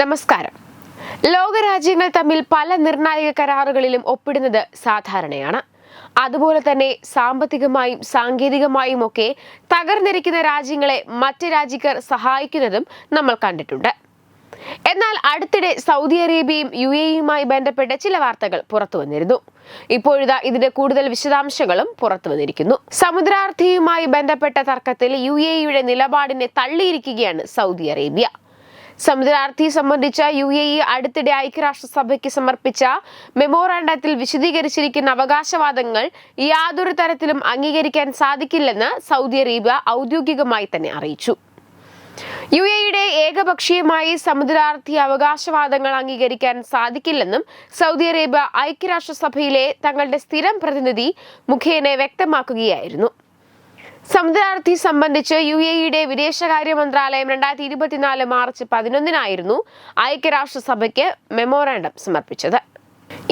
നമസ്കാരം. ലോകരാജ്യങ്ങൾ തമ്മിൽ പല നിർണായക കരാറുകളിലും ഒപ്പിടുന്നത് സാധാരണയാണ്. അതുപോലെ തന്നെ സാമ്പത്തികമായും സാങ്കേതികമായും ഒക്കെ തകർന്നിരിക്കുന്ന രാജ്യങ്ങളെ മറ്റ് രാജ്യക്കാർ സഹായിക്കുന്നതും നമ്മൾ കണ്ടിട്ടുണ്ട്. എന്നാൽ അടുത്തിടെ സൗദി അറേബ്യയും യു എയുമായി ബന്ധപ്പെട്ട ചില വാർത്തകൾ പുറത്തു വന്നിരുന്നു. ഇപ്പോഴിതാ ഇതിന്റെ കൂടുതൽ വിശദാംശങ്ങളും പുറത്തു വന്നിരിക്കുന്നു. സമുദ്രാർത്ഥിയുമായി ബന്ധപ്പെട്ട തർക്കത്തിൽ യു എയുടെ നിലപാടിനെ തള്ളിയിരിക്കുകയാണ് സൗദി അറേബ്യ. സമുദ്രാർത്ഥി സംബന്ധിച്ച യു എ ഇ അടുത്തിടെ ഐക്യരാഷ്ട്രസഭയ്ക്ക് സമർപ്പിച്ച മെമ്മോറാണ്ടത്തിൽ വിശദീകരിച്ചിരിക്കുന്ന അവകാശവാദങ്ങൾ യാതൊരു തരത്തിലും അംഗീകരിക്കാൻ സാധിക്കില്ലെന്ന് സൗദി അറേബ്യ ഔദ്യോഗികമായി തന്നെ അറിയിച്ചു. യു എയുടെ ഏകപക്ഷീയമായി സമുദ്രാർത്ഥി അവകാശവാദങ്ങൾ അംഗീകരിക്കാൻ സാധിക്കില്ലെന്നും സൗദി അറേബ്യ ഐക്യരാഷ്ട്രസഭയിലെ തങ്ങളുടെ സ്ഥിരം പ്രതിനിധി മുഖേന വ്യക്തമാക്കുകയായിരുന്നു. സമുദ്രാർത്ഥി സംബന്ധിച്ച് യു എ ഇയുടെ വിദേശകാര്യ മന്ത്രാലയം രണ്ടായിരത്തി ഇരുപത്തിനാല് മാർച്ച് പതിനൊന്നിനായിരുന്നു ഐക്യരാഷ്ട്രസഭയ്ക്ക് മെമ്മോറാണ്ടം സമർപ്പിച്ചത്.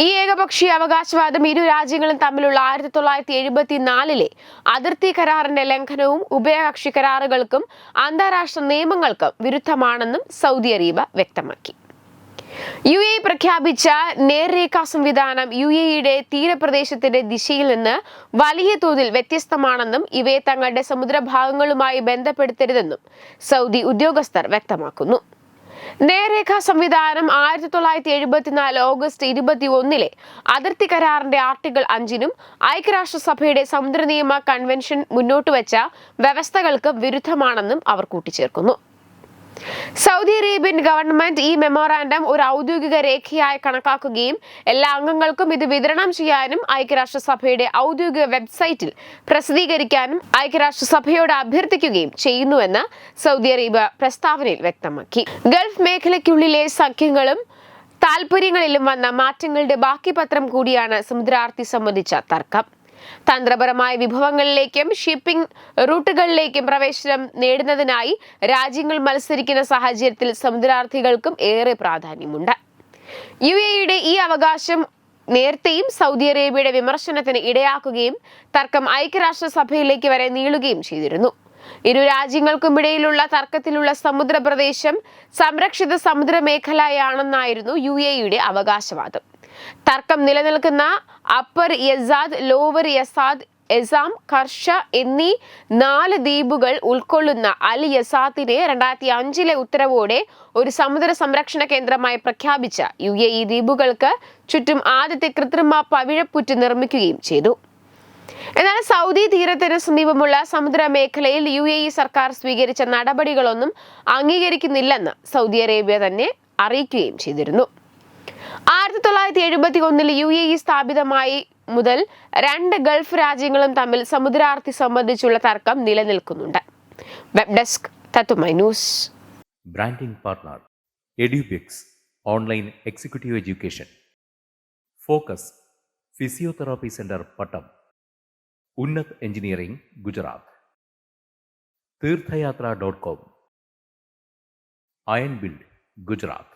ഈ ഏകപക്ഷീയ അവകാശവാദം ഇരു രാജ്യങ്ങളും തമ്മിലുള്ള ആയിരത്തി തൊള്ളായിരത്തി എഴുപത്തിനാലിലെ അതിർത്തി കരാറിന്റെ ലംഘനവും ഉഭയകക്ഷി കരാറുകൾക്കും അന്താരാഷ്ട്ര നിയമങ്ങൾക്കും വിരുദ്ധമാണെന്നും സൗദി അറേബ്യ വ്യക്തമാക്കി. യു എ പ്രഖ്യാപിച്ച നേർരേഖാ സംവിധാനം യു എയുടെ തീരപ്രദേശത്തിന്റെ ദിശയിൽ നിന്ന് വലിയ തോതിൽ വ്യത്യസ്തമാണെന്നും ഇവയെ തങ്ങളുടെ സമുദ്രഭാഗങ്ങളുമായി ബന്ധപ്പെടുത്തരുതെന്നും സൗദി ഉദ്യോഗസ്ഥർ വ്യക്തമാക്കുന്നു. നേർരേഖാ സംവിധാനം ആയിരത്തി തൊള്ളായിരത്തി എഴുപത്തിനാല് ഓഗസ്റ്റ് ഇരുപത്തി ഒന്നിലെ അതിർത്തി കരാറിന്റെ ആർട്ടിക്കിൾ അഞ്ചിനും ഐക്യരാഷ്ട്രസഭയുടെ സമുദ്ര നിയമ കൺവെൻഷൻ മുന്നോട്ടുവച്ച വ്യവസ്ഥകൾക്ക് വിരുദ്ധമാണെന്നും അവർ കൂട്ടിച്ചേർക്കുന്നു. സൗദി അറേബ്യൻ ഗവൺമെന്റ് ഈ മെമ്മോറാൻഡം ഒരു ഔദ്യോഗിക രേഖയായി കണക്കാക്കുകയും എല്ലാ അംഗങ്ങൾക്കും ഇത് വിതരണം ചെയ്യാനും ഐക്യരാഷ്ട്രസഭയുടെ ഔദ്യോഗിക വെബ്സൈറ്റിൽ പ്രസിദ്ധീകരിക്കാനും ഐക്യരാഷ്ട്രസഭയോട് അഭ്യർത്ഥിക്കുകയും ചെയ്യുന്നുവെന്ന് സൗദി അറേബ്യ പ്രസ്താവനയിൽ വ്യക്തമാക്കി. ഗൾഫ് മേഖലയ്ക്കുള്ളിലെ സഖ്യങ്ങളും താൽപര്യങ്ങളിലും വന്ന മാറ്റങ്ങളുടെ ബാക്കി പത്രം കൂടിയാണ് സമുദ്രാർത്ഥി സംബന്ധിച്ച തർക്കം. തന്ത്രപരമായ വിഭവങ്ങളിലേക്കും ഷിപ്പിംഗ് റൂട്ടുകളിലേക്കും പ്രവേശനം നേടുന്നതിനായി രാജ്യങ്ങൾ മത്സരിക്കുന്ന സാഹചര്യത്തിൽ സമുദ്രാർത്ഥികൾക്കും ഏറെ പ്രാധാന്യമുണ്ട്. യു എയുടെ ഈ അവകാശം നേരത്തെയും സൗദി അറേബ്യയുടെ വിമർശനത്തിന് ഇടയാക്കുകയും തർക്കം ഐക്യരാഷ്ട്രസഭയിലേക്ക് വരെ നീളുകയും ചെയ്തിരുന്നു. ഇരു രാജ്യങ്ങൾക്കും ഇടയിലുള്ള തർക്കത്തിലുള്ള സമുദ്ര പ്രദേശം സംരക്ഷിത സമുദ്ര മേഖലയാണെന്നായിരുന്നു യു എയുടെ അവകാശവാദം. തർക്കം നിലനിൽക്കുന്ന അപ്പർ യസാദ് ലോവർ യസാദ് എസാം കർഷ എന്നീ നാല് ദ്വീപുകൾ ഉൾക്കൊള്ളുന്ന അൽ യസാത്തിനെ രണ്ടായിരത്തി അഞ്ചിലെ ഉത്തരവോടെ ഒരു സമുദ്ര സംരക്ഷണ കേന്ദ്രമായി പ്രഖ്യാപിച്ച യു എ ഇ ദ്വീപുകൾക്ക് ചുറ്റും ആദ്യത്തെ കൃത്രിമ പവിഴപ്പുറ്റ് നിർമ്മിക്കുകയും ചെയ്തു. എന്നാൽ സൗദി തീരത്തിന് സമീപമുള്ള സമുദ്ര മേഖലയിൽ യു എ ഇ സർക്കാർ സ്വീകരിച്ച നടപടികളൊന്നും അംഗീകരിക്കുന്നില്ലെന്ന് സൗദി അറേബ്യ തന്നെ അറിയിക്കുകയും ചെയ്തിരുന്നു. ആയിരത്തി തൊള്ളായിരത്തി എഴുപത്തി ഒന്നിൽ യു എ ഇ സ്ഥാപിതമായി മുതൽ രണ്ട് ഗൾഫ് രാജ്യങ്ങളും തമ്മിൽ സമുദ്രാർത്ഥി സംബന്ധിച്ചുള്ള തർക്കം നിലനിൽക്കുന്നുണ്ട്. Web desk news. Branding partner Edubix online executive education. Focus physiotherapy centre Pattom. Unnat engineering Gujarat. Theerthayathra dot com. Iron build Gujarat.